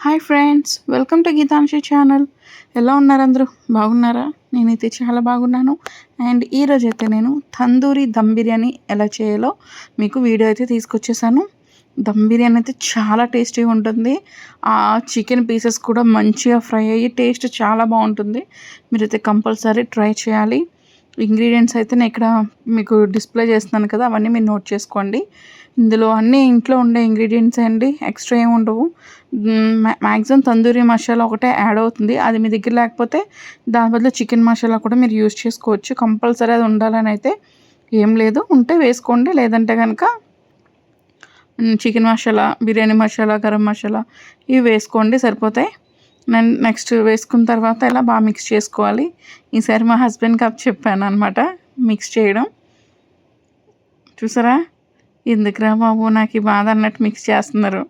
Hi friends welcome to Geetanshi channel. ఎలా ఉన్నారు అందరూ? బాగున్నారా? నేనైతే చాలా బాగున్నాను. అండ్ ఈరోజు అయితే నేను తందూరి దమ్ బిర్యానీ ఎలా చేయాలో మీకు వీడియో అయితే తీసుకొచ్చేసాను. దమ్ బిర్యానీ అయితే చాలా టేస్టీగా ఉంటుంది. ఆ చికెన్ పీసెస్ కూడా మంచిగా ఫ్రై అయ్యి టేస్ట్ చాలా బాగుంటుంది. మీరైతే కంపల్సరీ ట్రై చేయాలి. ఇంగ్రీడియంట్స్ అయితే నేను ఇక్కడ మీకు డిస్ప్లే చేస్తున్నాను కదా అవన్నీ మీరు నోట్ చేసుకోండి. ఇందులో అన్నీ ఇంట్లో ఉండే ఇంగ్రీడియంట్స్ అండి ఎక్స్ట్రా ఏమి ఉండవు. మ్యాక్సిమం తందూరి మసాలా ఒకటే యాడ్ అవుతుంది. అది మీ దగ్గర లేకపోతే దాని బదులు చికెన్ మసాలా కూడా మీరు యూజ్ చేసుకోవచ్చు. కంపల్సరీ అది ఉండాలని అయితే ఏం లేదు. ఉంటే వేసుకోండి లేదంటే కనుక చికెన్ మసాలా బిర్యానీ మసాలా గరం మసాలా ఇవి వేసుకోండి సరిపోతాయి. నేను నెక్స్ట్ వేసుకున్న తర్వాత ఇలా బాగా మిక్స్ చేసుకోవాలి? ఈసారి మా హస్బెండ్కి అప్ చెప్పాను అనమాట మిక్స్ చేయడం. చూసారా? ఎందుకురా బాబు నాకు ఈ బాధ అన్నట్టు మిక్స్ చేస్తున్నారు.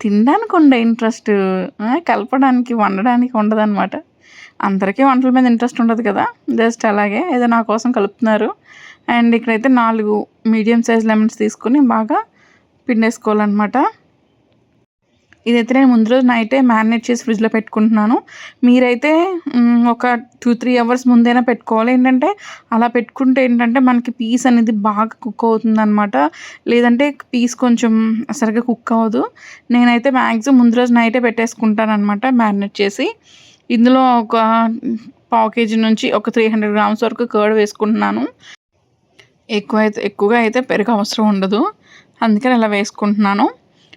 తినడానికి ఉండే ఇంట్రెస్ట్ కలపడానికి వండడానికి ఉండదన్నమాట. అందరికీ వంటల మీద ఇంట్రెస్ట్ ఉండదు కదా. జస్ట్ అలాగే ఏదో నా కోసం కలుపుతున్నారు. అండ్ ఇక్కడైతే నాలుగు మీడియం సైజ్ లెమన్స్ తీసుకుని బాగా పిండేసుకోవాలన్నమాట. ఇదైతే నేను ముందు రోజు నైటే మ్యారినేట్ చేసి ఫ్రిడ్జ్లో పెట్టుకుంటున్నాను. మీరైతే ఒక టూ త్రీ అవర్స్ ముందైనా పెట్టుకోవాలి. ఏంటంటే అలా పెట్టుకుంటే ఏంటంటే మనకి పీస్ అనేది బాగా కుక్ అవుతుంది అనమాట లేదంటే పీస్ కొంచెం సరిగ్గా కుక్ అవ్వదు. నేనైతే మ్యాక్సిమం ముందు రోజు నైటే పెట్టేసుకుంటాను అనమాట మ్యారినేట్ చేసి. ఇందులో ఒక పావు కేజీ నుంచి ఒక త్రీ హండ్రెడ్ గ్రామ్స్ వరకు కర్డ్ వేసుకుంటున్నాను. ఎక్కువ అయితే ఎక్కువగా అయితే పెరుగు అవసరం ఉండదు. అందుకని ఇలా వేసుకుంటున్నాను.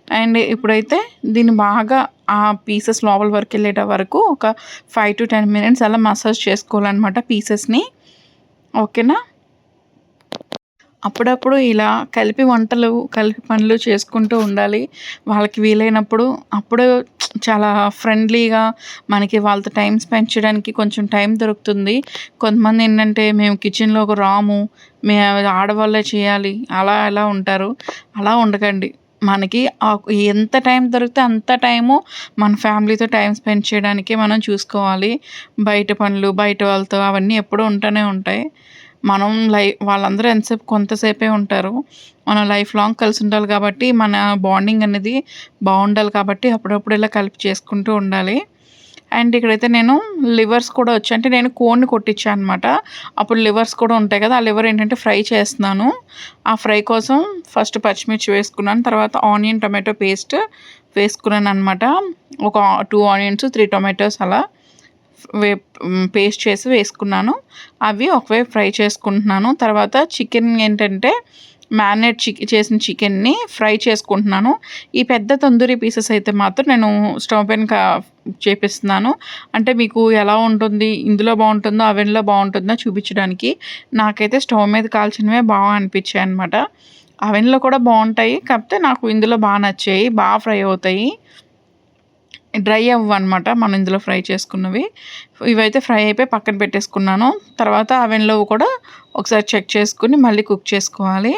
అండ్ ఇప్పుడైతే దీన్ని బాగా ఆ పీసెస్ లోపల వరకు వెళ్ళేట వరకు ఒక ఫైవ్ టు టెన్ మినిట్స్ అలా మసాజ్ చేసుకోవాలన్నమాట పీసెస్ని. ఓకేనా? అప్పుడప్పుడు ఇలా కలిపి వంటలు కలిపి పనులు చేసుకుంటూ ఉండాలి. వాళ్ళకి వీలైనప్పుడు అప్పుడు చాలా ఫ్రెండ్లీగా మనకి వాళ్ళతో టైం స్పెండ్ చేయడానికి కొంచెం టైం దొరుకుతుంది. కొంతమంది ఏంటంటే మేము కిచెన్లోకి రాము మేము ఆడవాళ్ళే చేయాలి అలా ఎలా ఉంటారు. అలా ఉండకండి. మనకి ఎంత టైం దొరికితే అంత టైము మన ఫ్యామిలీతో టైం స్పెండ్ చేయడానికే మనం చూసుకోవాలి. బయట పనులు బయట వాళ్ళతో అవన్నీ ఎప్పుడూ ఉంటూనే ఉంటాయి. మనం లై వాళ్ళందరూ ఎంతసేపు కొంతసేపే ఉంటారు. మనం లైఫ్ లాంగ్ కలిసి ఉండాలి కాబట్టి మన బాండింగ్ అనేది బాగుండాలి కాబట్టి అప్పుడప్పుడు ఇలా కలిపి చేసుకుంటూ ఉండాలి. అండ్ ఇక్కడైతే నేను లివర్స్ కూడా వచ్చాయి అంటే నేను కోన్ని కొట్టించాను అనమాట అప్పుడు లివర్స్ కూడా ఉంటాయి కదా ఆ లివర్ ఏంటంటే ఫ్రై చేస్తున్నాను. ఆ ఫ్రై కోసం ఫస్ట్ పచ్చిమిర్చి వేసుకున్నాను తర్వాత ఆనియన్ టొమాటో పేస్ట్ వేసుకున్నాను అనమాట ఒక టూ ఆనియన్స్ త్రీ టొమాటోస్ అలా వే పేస్ట్ చేసి వేసుకున్నాను. అవి ఒకవైపు ఫ్రై చేసుకుంటున్నాను. తర్వాత చికెన్ ఏంటంటే మ్యారినేట్ చికెన్ చేసిన చికెన్ని ఫ్రై చేసుకుంటున్నాను. ఈ పెద్ద తందూరి పీసెస్ అయితే మాత్రం నేను స్టవ్ పైన చేపిస్తున్నాను. అంటే మీకు ఎలా ఉంటుంది ఇందులో బాగుంటుందో అవెన్లో బాగుంటుందో చూపించడానికి నాకైతే స్టవ్ మీద కాల్చినవే బాగా అనిపించాయి అనమాట అవెన్లో కూడా బాగుంటాయి కాకపోతే నాకు ఇందులో బాగా నచ్చాయి బాగా ఫ్రై అవుతాయి. డ్రై అవ్వనమాట మనం ఇందులో ఫ్రై చేసుకున్నవి. ఇవైతే ఫ్రై అయిపోయి పక్కన పెట్టేసుకున్నాను. తర్వాత అవెన్లో కూడా ఒకసారి చెక్ చేసుకుని మళ్ళీ కుక్ చేసుకోవాలి.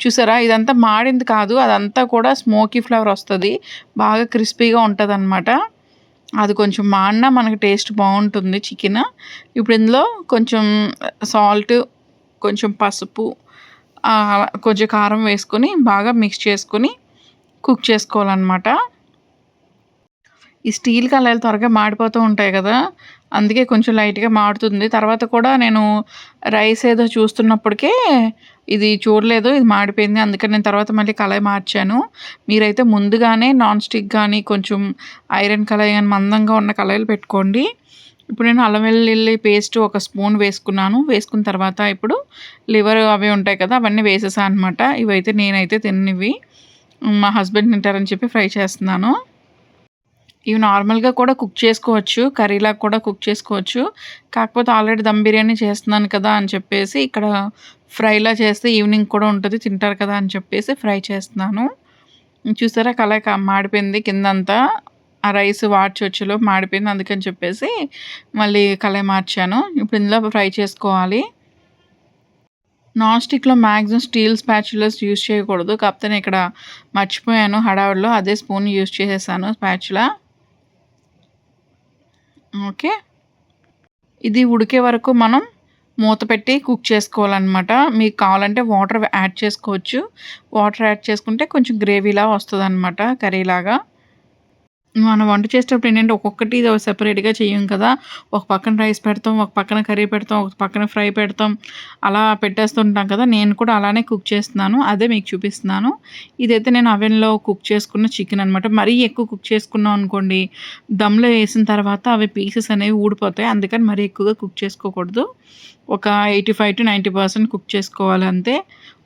చూసారా? ఇదంతా మాడింది కాదు అదంతా కూడా స్మోకీ ఫ్లేవర్ వస్తుంది బాగా క్రిస్పీగా ఉంటుంది అనమాట అది కొంచెం మాడినా మనకి టేస్ట్ బాగుంటుంది చికెన్. ఇప్పుడు ఇందులో కొంచెం సాల్ట్ కొంచెం పసుపు కొంచెం కారం వేసుకొని బాగా మిక్స్ చేసుకొని కుక్ చేసుకోవాలన్నమాట. ఈ స్టీల్ కళాయిలు త్వరగా మాడిపోతూ ఉంటాయి కదా అందుకే కొంచెం లైట్గా మాడుతుంది తర్వాత కూడా నేను రైస్ ఏదో చూస్తున్నప్పటికే ఇది చూడలేదు ఇది మాడిపోయింది. అందుకని నేను తర్వాత మళ్ళీ కళాయి మార్చాను. మీరైతే ముందుగానే నాన్ స్టిక్ కానీ కొంచెం ఐరన్ కళాయి కానీ మందంగా ఉన్న కళాయిలు పెట్టుకోండి. ఇప్పుడు నేను అల్లం వెల్లుల్లి పేస్ట్ ఒక స్పూన్ వేసుకున్నాను. వేసుకున్న తర్వాత ఇప్పుడు లివర్ అవి ఉంటాయి కదా అవన్నీ వేసేసాను అనమాట ఇవైతే నేనైతే తిన్నవి. మా హస్బెండ్ తింటారని చెప్పి ఫ్రై చేస్తున్నాను. ఇవి నార్మల్గా కూడా కుక్ చేసుకోవచ్చు కర్రీలాగా కూడా కుక్ చేసుకోవచ్చు. కాకపోతే ఆల్రెడీ దమ్ బిర్యానీ చేస్తున్నాను కదా అని చెప్పేసి ఇక్కడ ఫ్రైలా చేస్తే ఈవినింగ్ కూడా ఉంటుంది తింటారు కదా అని చెప్పేసి ఫ్రై చేస్తున్నాను. చూసారా కళాయి మాడిపోయింది కిందంతా. ఆ రైస్ వాడ్చొచ్చులో మాడిపోయింది అందుకని చెప్పేసి మళ్ళీ కళాయి మార్చాను. ఇప్పుడు ఇందులో ఫ్రై చేసుకోవాలి. నాన్ స్టిక్లో మ్యాక్సిమం స్టీల్ స్పాచులర్స్ యూస్ చేయకూడదు. కాకపోతే నేను ఇక్కడ మర్చిపోయాను హడావిడిలో అదే స్పూన్ యూస్ చేసేసాను స్పాచులా. ఓకే. ఇది ఉడికే వరకు మనం మూత పెట్టి కుక్ చేసుకోవాలన్నమాట. మీకు కావాలంటే వాటర్ యాడ్ చేసుకోవచ్చు. వాటర్ యాడ్ చేసుకుంటే కొంచెం గ్రేవీలా వస్తుంది అనమాట కర్రీలాగా. మనం వంట చేసేటప్పుడు ఏంటంటే ఒక్కొక్కటి సెపరేట్‌గా చేయం కదా! ఒక పక్కన రైస్ పెడతాం, ఒక పక్కన కర్రీ పెడతాం, ఒక పక్కన ఫ్రై పెడతాం. అలా పెట్టేస్తుంటాం కదా! నేను కూడా అలానే కుక్ చేస్తున్నాను. అదే మీకు చూపిస్తున్నాను. ఇదైతే నేను అవెన్‌లో కుక్ చేసుకున్న చికెన్ అనమాట. మరీ ఎక్కువ కుక్ చేసుకున్నాం అనుకోండి, దమ్‌లో వేసిన తర్వాత అవి పీసెస్ అనేవి ఊడిపోతాయి. అందుకని మరీ ఎక్కువగా కుక్ చేసుకోకూడదు. ఒక 85-90% కుక్ చేసుకోవాలి అంతే.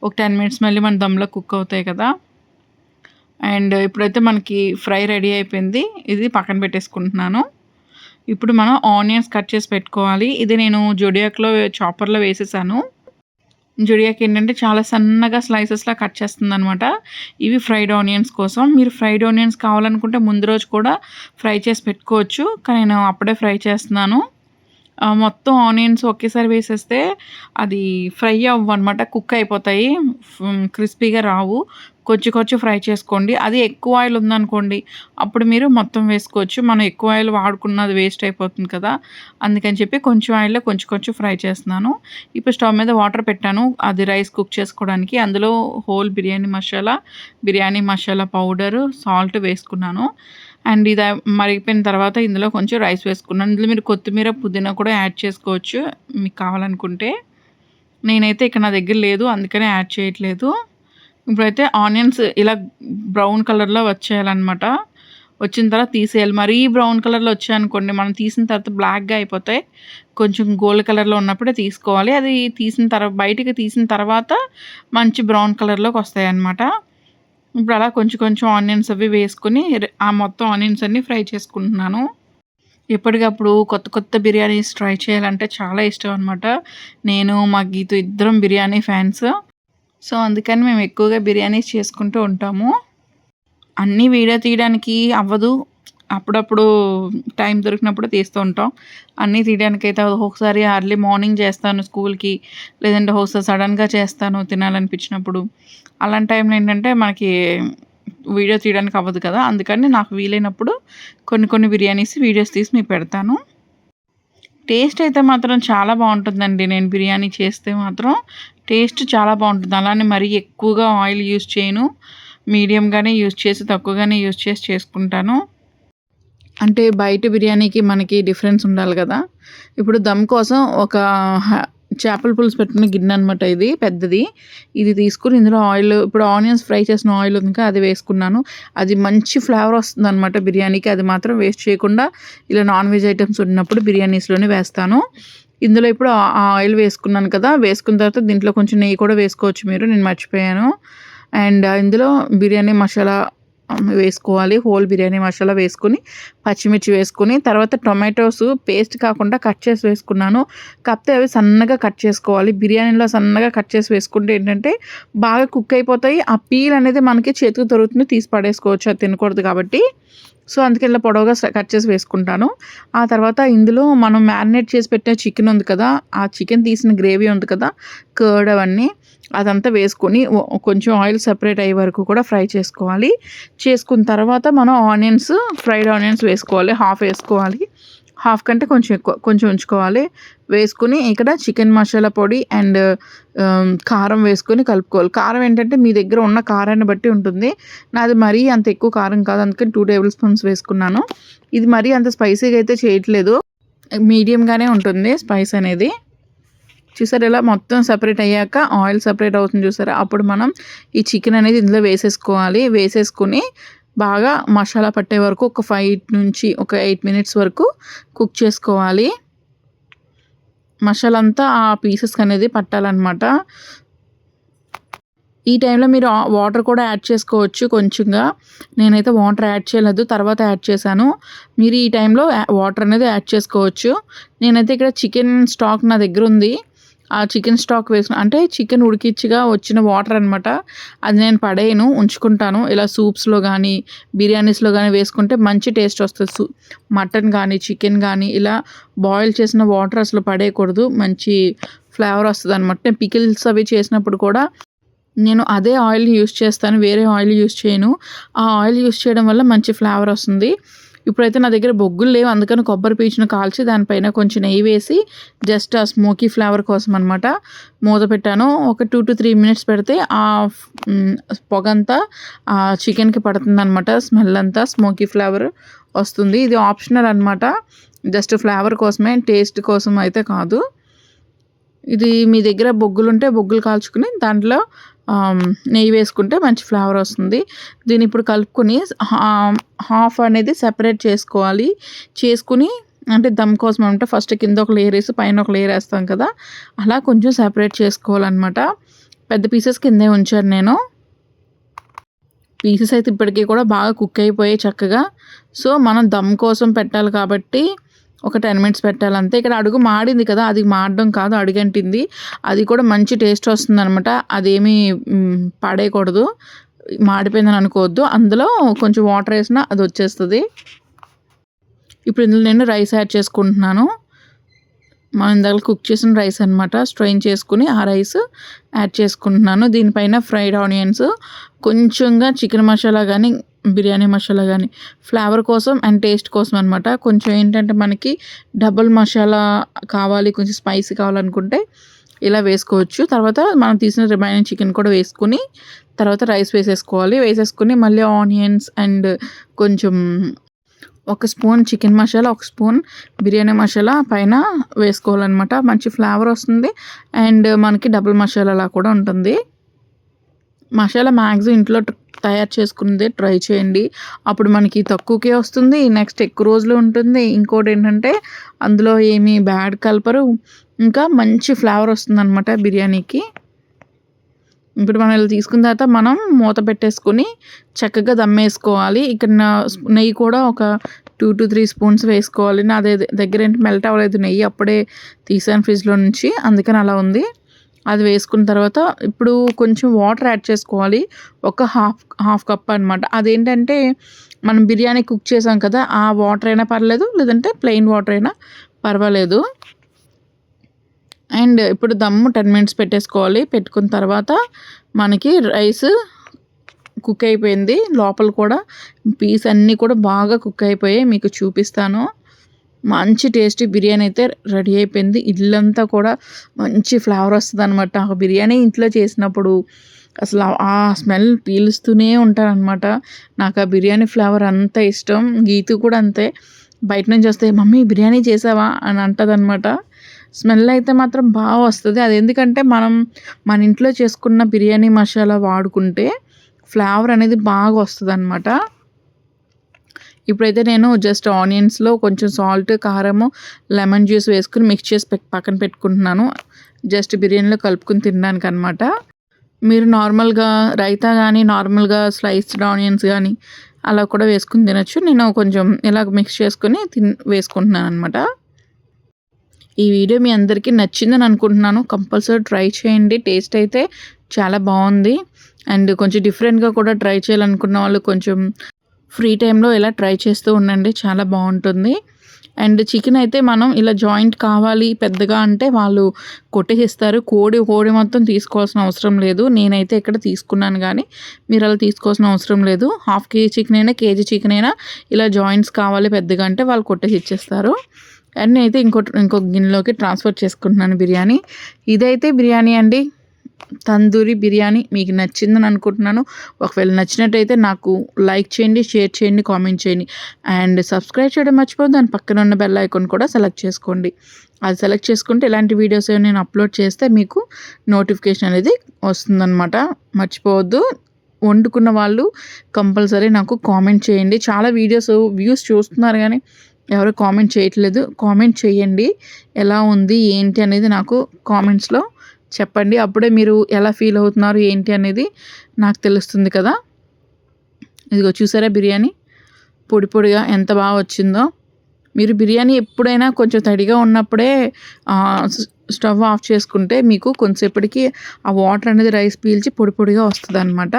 ఒక 10 మినిట్స్ మళ్ళీ మన దమ్‌లో కుక్ అవుతాయి కదా! అండ్ ఇప్పుడైతే మనకి ఫ్రై రెడీ అయిపోయింది. ఇది పక్కన పెట్టేసుకుంటున్నాను. ఇప్పుడు మనం ఆనియన్స్ కట్ చేసి పెట్టుకోవాలి. ఇది నేను జొడియాక్‌లో చాపర్‌లో వేసేసాను. జొడియాక్ ఏంటంటే చాలా సన్నగా స్లైసెస్‌లా కట్ చేస్తుందనమాట. ఇవి ఫ్రైడ్ ఆనియన్స్ కోసం. మీరు ఫ్రైడ్ ఆనియన్స్ కావాలనుకుంటే ముందు రోజు కూడా ఫ్రై చేసి పెట్టుకోవచ్చు. కానీ నేను అప్పుడే ఫ్రై చేస్తున్నాను. మొత్తం ఆనియన్స్ ఒకేసారి వేసేస్తే అది ఫ్రై అవ్వనమాట. కుక్ అయిపోతాయి. క్రిస్పీగా రావు. కొంచెం కొంచెం ఫ్రై చేసుకోండి. అది ఎక్కువ ఆయిల్ ఉందనుకోండి, అప్పుడు మీరు మొత్తం వేసుకోవచ్చు. మనం ఎక్కువ ఆయిల్ వాడుకున్నది వేస్ట్ అయిపోతుంది కదా! అందుకని చెప్పి కొంచెం ఆయిల్‌లో కొంచెం కొంచెం ఫ్రై చేస్తున్నాను. ఇప్పుడు స్టవ్ మీద వాటర్ పెట్టాను. అది రైస్ కుక్ చేసుకోవడానికి. అందులో whole biryani masala, biryani masala powder, salt వేసుకున్నాను. అండ్ ఇది మరిగిపోయిన తర్వాత ఇందులో కొంచెం రైస్ వేసుకున్నాను. ఇందులో మీరు కొత్తిమీర, పుదీనా కూడా యాడ్ చేసుకోవచ్చు మీకు కావాలనుకుంటే. నేనైతే ఇక్కడ నా దగ్గర లేదు. అందుకనే యాడ్ చేయట్లేదు. ఇప్పుడైతే ఆనియన్స్ ఇలా బ్రౌన్ కలర్‌లో వచ్చేయాలనమాట. వచ్చిన తర్వాత తీసేయాలి. మరీ బ్రౌన్ కలర్‌లో వచ్చాయనుకోండి, మనం తీసిన తర్వాత బ్లాక్‌గా అయిపోతాయి. కొంచెం గోల్డ్ కలర్‌లో ఉన్నప్పుడే తీసుకోవాలి. అది తీసిన తర్వాత బయటికి తీసిన తర్వాత మంచి బ్రౌన్ కలర్‌లోకి వస్తాయన్నమాట. ఇప్పుడు అలా కొంచెం కొంచెం ఆనియన్స్ అవి వేసుకొని ఆ మొత్తం ఆనియన్స్ అన్నీ ఫ్రై చేసుకుంటున్నాను. ఎప్పటికప్పుడు కొత్త కొత్త బిర్యానీస్ ట్రై చేయాలంటే చాలా ఇష్టం అనమాట. నేను, మా గీతు ఇద్దరం బిర్యానీ ఫ్యాన్స్. సో, అందుకని మేము ఎక్కువగా బిర్యానీస్ చేసుకుంటూ ఉంటాము. అన్నీ వీడియో తీయడానికి అవ్వదు. అప్పుడప్పుడు టైం దొరికినప్పుడు తీస్తూ ఉంటాం. అన్నీ తీయడానికైతే ఒక్కొక్కసారి అర్లీ మార్నింగ్ చేస్తాను స్కూల్‌కి. లేదంటే ఒకసారి సడన్‌గా చేస్తాను తినాలనిపించినప్పుడు. అలాంటి టైంలో ఏంటంటే మనకి వీడియో తీయడానికి అవ్వదు కదా! అందుకని నాకు వీలైనప్పుడు కొన్ని కొన్ని బిర్యానీస్ వీడియోస్ తీసి మీకు పెడతాను. టేస్ట్ అయితే మాత్రం చాలా బాగుంటుందండి నేను బిర్యానీ చేస్తే మాత్రం టేస్ట్ చాలా బాగుంటుంది అలానే మరీ ఎక్కువగా ఆయిల్ యూజ్ చేయను. మీడియంగానే యూజ్ చేసి, తక్కువగానే యూజ్ చేసి చేసుకుంటాను. అంటే బయట బిర్యానీకి మనకి డిఫరెన్స్ ఉండాలి కదా! ఇప్పుడు దమ్ కోసం ఒక చేపల పులుసు పెట్టిన గిన్నె అనమాట ఇది పెద్దది. ఇది తీసుకుని ఇందులో ఆయిల్ ఇప్పుడు ఆనియన్స్ ఫ్రై చేసిన ఆయిల్ ఉంది అది వేసుకున్నాను. అది మంచి ఫ్లేవర్ వస్తుందనమాట బిర్యానీకి. అది మాత్రం వేస్ట్ చేయకుండా ఇలా నాన్ వెజ్ ఐటమ్స్ ఉన్నప్పుడు బిర్యానీస్‌లోనే వేస్తాను. ఇందులో ఇప్పుడు ఆయిల్ వేసుకున్నాను కదా! వేసుకున్న తర్వాత దీంట్లో కొంచెం నెయ్యి కూడా వేసుకోవచ్చు మీరు. నేను మర్చిపోయాను. అండ్ ఇందులో బిర్యానీ మసాలా వేసుకోవాలి. హోల్ బిర్యానీ మసాలా వేసుకుని పచ్చిమిర్చి వేసుకుని తర్వాత టొమాటోస్ పేస్ట్ కాకుండా కట్ చేసి వేసుకున్నాను. కాకపోతే అవి సన్నగా కట్ చేసుకోవాలి. బిర్యానీలో సన్నగా కట్ చేసి వేసుకుంటే ఏంటంటే బాగా కుక్ అయిపోతాయి. ఆ పీల్ అనేది మనకి చేతికి దొరుకుతుంది. తీసి పడేసుకోవచ్చు. అది తినకూడదు కాబట్టి. సో, అందుకే ఇలా పొడవుగా కట్ చేసి వేసుకుంటాను. ఆ తర్వాత ఇందులో మనం మ్యారినేట్ చేసి పెట్టిన చికెన్ ఉంది కదా! ఆ చికెన్ తీసిన గ్రేవీ ఉంది కదా! కర్డ్ అవన్నీ అదంతా వేసుకొని కొంచెం ఆయిల్ సెపరేట్ అయ్యే వరకు కూడా ఫ్రై చేసుకోవాలి. చేసుకున్న తర్వాత మనం ఆనియన్స్ ఫ్రైడ్ ఆనియన్స్ వేసుకోవాలి. హాఫ్ వేసుకోవాలి. హాఫ్ కంటే కొంచెం ఎక్కువ కొంచెం ఉంచుకోవాలి. వేసుకుని ఇక్కడ చికెన్ మసాలా పొడి అండ్ కారం వేసుకొని కలుపుకోవాలి. కారం ఏంటంటే మీ దగ్గర ఉన్న కారాన్ని బట్టి ఉంటుంది. నాది మరీ అంత ఎక్కువ కారం కాదు. అందుకని టూ టేబుల్ స్పూన్స్ వేసుకున్నాను. ఇది మరీ అంత స్పైసీగా అయితే చేయట్లేదు. మీడియంగానే ఉంటుంది స్పైస్ అనేది. చూసారు ఇలా మొత్తం సపరేట్ అయ్యాక ఆయిల్ సపరేట్ అవుతుంది చూసారా? అప్పుడు మనం ఈ చికెన్ అనేది ఇందులో వేసేసుకోవాలి. వేసేసుకొని బాగా మసాలా పట్టే వరకు ఒక ఫైవ్ నుంచి ఒక ఎయిట్ మినిట్స్ వరకు కుక్ చేసుకోవాలి. మసాలా అంతా ఆ పీసెస్ అనేది పట్టాలన్నమాట ఈ టైంలో మీరు వాటర్ కూడా యాడ్ చేసుకోవచ్చు కొంచెంగా. నేనైతే వాటర్ యాడ్ చేయలేదు. తర్వాత యాడ్ చేశాను. మీరు ఈ టైంలో యా వాటర్ అనేది యాడ్ చేసుకోవచ్చు. నేనైతే ఇక్కడ చికెన్ స్టాక్ నా దగ్గర ఉంది. ఆ చికెన్ స్టాక్ వేసిన అంటే చికెన్ ఉడికిచ్చిగా వచ్చిన వాటర్ అనమాట. అది నేను పడేయను. ఉంచుకుంటాను. ఇలా సూప్స్‌లో కానీ బిర్యానీస్‌లో కానీ వేసుకుంటే మంచి టేస్ట్ వస్తుంది సూ మటన్ కానీ చికెన్ కానీ ఇలా బాయిల్ చేసిన వాటర్ అసలు పడేయకూడదు. మంచి ఫ్లేవర్ వస్తుంది అనమాట నేను పికిల్స్ అవి చేసినప్పుడు కూడా నేను అదే ఆయిల్ యూజ్ చేస్తాను. వేరే ఆయిల్ యూజ్ చేయను. ఆ ఆయిల్ యూస్ చేయడం వల్ల మంచి ఫ్లేవర్ వస్తుంది. ఇప్పుడైతే నా దగ్గర బొగ్గులు లేవు. అందుకని కొబ్బరి పీచును కాల్చి దానిపైన కొంచెం నెయ్యి వేసి జస్ట్ ఆ స్మోకీ ఫ్లేవర్ కోసం అనమాట మూత పెట్టాను. ఒక టూ టు త్రీ మినిట్స్ పెడితే ఆ పొగంతా పొగ అంతా ఆ చికెన్కి పడుతుంది అనమాట స్మెల్ అంతా స్మోకీ ఫ్లేవర్ వస్తుంది. ఇది ఆప్షనల్ అనమాట జస్ట్ ఫ్లేవర్ కోసమే టేస్ట్ కోసం అయితే కాదు. ఇది మీ దగ్గర బొగ్గులు ఉంటే బొగ్గులు కాల్చుకుని దాంట్లో నెయ్యి వేసుకుంటే మంచి ఫ్లేవర్ వస్తుంది. దీన్ని ఇప్పుడు కలుపుకొని హా- హాఫ్ అనేది సెపరేట్ చేసుకోవాలి. చేసుకుని అంటే దమ్ కోసం అంటే ఫస్ట్ కింద ఒక లేయర్ వేసి పైన ఒక లేయర్ వేస్తాం కదా అలా కొంచెం సెపరేట్ చేసుకోవాలన్నమాట. పెద్ద పీసెస్ కిందే ఉంచాను నేను. పీసెస్ అయితే ఇప్పటికీ కూడా బాగా కుక్ అయిపోయాయి చక్కగా. సో మనం దమ్ కోసం పెట్టాలి కాబట్టి ఒక టెన్ మినిట్స్ పెట్టాలంతే. ఇక్కడ అడుగు మాడింది కదా అది మాడడం కాదు అడుగంటింది. అది కూడా మంచి టేస్ట్ వస్తుంది అనమాట అదేమీ మ్, పడేయకూడదు. మాడిపోయిందని అనుకోవద్దు. అందులో కొంచెం వాటర్ వేసినా అది వచ్చేస్తుంది. ఇప్పుడు ఇందులో నేను రైస్ యాడ్ చేసుకుంటున్నాను. మనం ఇందాక కుక్ చేసిన రైస్ అనమాట స్ట్రెయిన్ చేసుకుని ఆ రైస్ యాడ్ చేసుకుంటున్నాను. దీనిపైన ఫ్రైడ్ ఆనియన్స్ కొంచెంగా చికెన్ మసాలా కానీ బిర్యానీ మసాలా కానీ ఫ్లేవర్ కోసం అండ్ టేస్ట్ కోసం అనమాట కొంచెం ఏంటంటే మనకి డబుల్ మసాలా కావాలి కొంచెం స్పైసీ కావాలనుకుంటే ఇలా వేసుకోవచ్చు. తర్వాత మనం తీసిన రిమైనింగ్ చికెన్ కూడా వేసుకుని తర్వాత రైస్ వేసేసుకోవాలి. వేసేసుకుని మళ్ళీ ఆనియన్స్ అండ్ కొంచెం ఒక స్పూన్ చికెన్ మసాలా ఒక స్పూన్ బిర్యానీ మసాలా పైన వేసుకోవాలన్నమాట. మంచి ఫ్లేవర్ వస్తుంది. అండ్ మనకి డబుల్ మసాలాలా కూడా ఉంటుంది. మసాలా మ్యాక్సిమం ఇంట్లో తయారు చేసుకున్నదే ట్రై చేయండి. అప్పుడు మనకి తక్కువకే వస్తుంది. నెక్స్ట్ ఎక్కువ రోజులు ఉంటుంది. ఇంకోటి ఏంటంటే అందులో ఏమీ బ్యాడ్ కలపరు. ఇంకా మంచి ఫ్లేవర్ వస్తుంది అనమాట బిర్యానీకి. ఇప్పుడు మనం ఇలా తీసుకున్న తర్వాత మనం మూత పెట్టేసుకొని చక్కగా దమ్మేసుకోవాలి ఇక్కడ నెయ్యి కూడా ఒక టూ టు త్రీ స్పూన్స్ వేసుకోవాలి. నా అదే దగ్గర ఏంటి మెల్ట్ అవ్వలేదు నెయ్యి అప్పుడే తీసాను ఫ్రిడ్జ్లో నుంచి. అందుకని అలా ఉంది. అది వేసుకున్న తర్వాత ఇప్పుడు కొంచెం వాటర్ యాడ్ చేసుకోవాలి. ఒక హాఫ్ హాఫ్ కప్ అనమాట అదేంటంటే మనం బిర్యానీ కుక్ చేసాం కదా ఆ వాటర్ అయినా పర్లేదు లేదంటే ప్లెయిన్ వాటర్ అయినా పర్వాలేదు. అండ్ ఇప్పుడు దమ్ము టెన్ మినిట్స్ పెట్టేసుకోవాలి. పెట్టుకున్న తర్వాత మనకి రైస్ కుక్ అయిపోయింది. లోపల కూడా పీస్ అన్నీ కూడా బాగా కుక్ అయిపోయాయి. మీకు చూపిస్తాను. మంచి టేస్టీ బిర్యానీ అయితే రెడీ అయిపోయింది. ఇల్లంతా కూడా మంచి ఫ్లేవర్ వస్తుంది అనమాట ఆ బిర్యానీ ఇంట్లో చేసినప్పుడు అసలు ఆ- స్మెల్ పీలుస్తూనే ఉంటారనమాట నాకు ఆ బిర్యానీ ఫ్లేవర్ అంత ఇష్టం. గీతు కూడా అంతే. బయట నుంచి వస్తే మమ్మీ బిర్యానీ చేసావా? అని అంటదనమాట స్మెల్ అయితే మాత్రం బాగా వస్తుంది. అది ఎందుకంటే మనం మన ఇంట్లో చేసుకున్న బిర్యానీ మసాలా వాడుకుంటే ఫ్లేవర్ అనేది బాగా వస్తుంది అనమాట ఇప్పుడైతే నేను జస్ట్ ఆనియన్స్లో కొంచెం సాల్ట్ కారము లెమన్ జ్యూస్ వేసుకుని మిక్స్ చేసి పక్కన పెట్టుకుంటున్నాను. జస్ట్ బిర్యానీలో కలుపుకుని తినడానికి అనమాట మీరు నార్మల్గా రైతా కానీ నార్మల్గా స్లైస్డ్ ఆనియన్స్ కానీ అలా కూడా వేసుకుని తినొచ్చు. నేను కొంచెం ఇలా మిక్స్ చేసుకుని తిన్ వేసుకుంటున్నాను అనమాట ఈ వీడియో మీ అందరికీ నచ్చిందని అనుకుంటున్నాను. కంపల్సరీ ట్రై చేయండి. టేస్ట్ అయితే చాలా బాగుంది. అండ్ కొంచెం డిఫరెంట్గా కూడా ట్రై చేయాలనుకున్న వాళ్ళు కొంచెం ఫ్రీ టైంలో ఇలా ట్రై చేస్తూ ఉండండి. చాలా బాగుంటుంది. అండ్ చికెన్ అయితే మనం ఇలా జాయింట్ కావాలి పెద్దగా అంటే వాళ్ళు కొట్టేసిస్తారు. కోడి కోడి మొత్తం తీసుకోవాల్సిన అవసరం లేదు. నేనైతే ఇక్కడ తీసుకున్నాను కానీ మీరు అలా తీసుకోవాల్సిన అవసరం లేదు. హాఫ్ కేజీ చికెన్ అయినా కేజీ చికెన్ అయినా ఇలా జాయింట్స్ కావాలి పెద్దగా అంటే వాళ్ళు కొట్టేసి ఇచ్చేస్తారు. అండ్ అయితే ఇంకో ఇంకో గిన్నెలోకి ట్రాన్స్ఫర్ చేసుకుంటున్నాను బిర్యానీ. ఇదైతే బిర్యానీ అండి. తందూరి బిర్యానీ మీకు నచ్చిందని అనుకుంటున్నాను. ఒకవేళ నచ్చినట్టయితే నాకు లైక్ చేయండి షేర్ చేయండి కామెంట్ చేయండి. అండ్ సబ్స్క్రైబ్ చేయడం మర్చిపోదు దాని పక్కన ఉన్న బెల్ ఐకాన్ కూడా సెలెక్ట్ చేసుకోండి. అది సెలెక్ట్ చేసుకుంటే ఇలాంటి వీడియోస్ నేను అప్లోడ్ చేస్తే మీకు నోటిఫికేషన్ అనేది వస్తుందన్నమాట. మర్చిపోవద్దు. వండుకున్న వాళ్ళు కంపల్సరీ నాకు కామెంట్ చేయండి. చాలా వీడియోస్ వ్యూస్ చూస్తున్నారు కానీ ఎవరు కామెంట్ చేయట్లేదు. కామెంట్ చేయండి. ఎలా ఉంది? ఏంటి అనేది నాకు కామెంట్స్లో చెప్పండి. అప్పుడే మీరు ఎలా ఫీల్ అవుతున్నారు? ఏంటి అనేది నాకు తెలుస్తుంది కదా. ఇదిగో చూసారా బిర్యానీ? పొడి పొడిగా ఎంత బాగా వచ్చిందో. మీరు బిర్యానీ ఎప్పుడైనా కొంచెం తడిగా ఉన్నప్పుడే స్టవ్ ఆఫ్ చేసుకుంటే మీకు కొంతసేపటికి ఆ వాటర్ అనేది రైస్ పీల్చి పొడి పొడిగా వస్తుంది అనమాట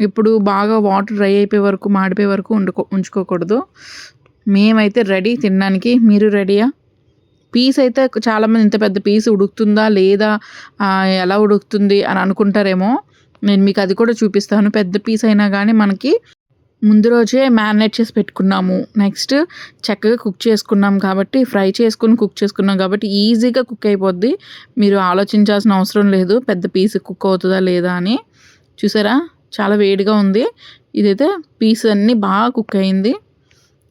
ఇప్పుడు బాగా వాటర్ డ్రై అయిపోయే వరకు మాడిపోయే వరకు ఉండుకో ఉంచుకోకూడదు. మేమైతే రెడీ తినడానికి. మీరు రెడీయా? పీస్ అయితే చాలామంది ఇంత పెద్ద పీస్ ఉడుకుతుందా లేదా ఎలా ఉడుకుతుంది అని అనుకుంటారేమో. నేను మీకు అది కూడా చూపిస్తాను. పెద్ద పీస్ అయినా కానీ మనకి ముందు రోజే మ్యారినేట్ చేసి పెట్టుకున్నాము. నెక్స్ట్ చక్కగా కుక్ చేసుకున్నాం కాబట్టి ఫ్రై చేసుకుని కుక్ చేసుకున్నాం కాబట్టి ఈజీగా కుక్ అయిపోద్ది. మీరు ఆలోచించాల్సిన అవసరం లేదు. పెద్ద పీస్ కుక్ అవుతుందా లేదా అని. చూసారా? చాలా వేడిగా ఉంది. ఇదైతే పీస్ అన్నీ బాగా కుక్ అయింది.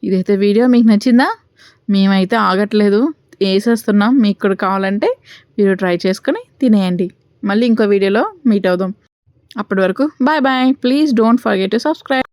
ఇదైతే వీడియో మీకు నచ్చిందా? మేమైతే ఆగట్లేదు. వేసేస్తున్నాం మీకు కూడా కావాలంటే మీరు ట్రై చేసుకొని తినేయండి. మళ్ళీ ఇంకో వీడియోలో మీట్ అవుదాం. అప్పటి వరకు bye bye. Please don't forget to subscribe.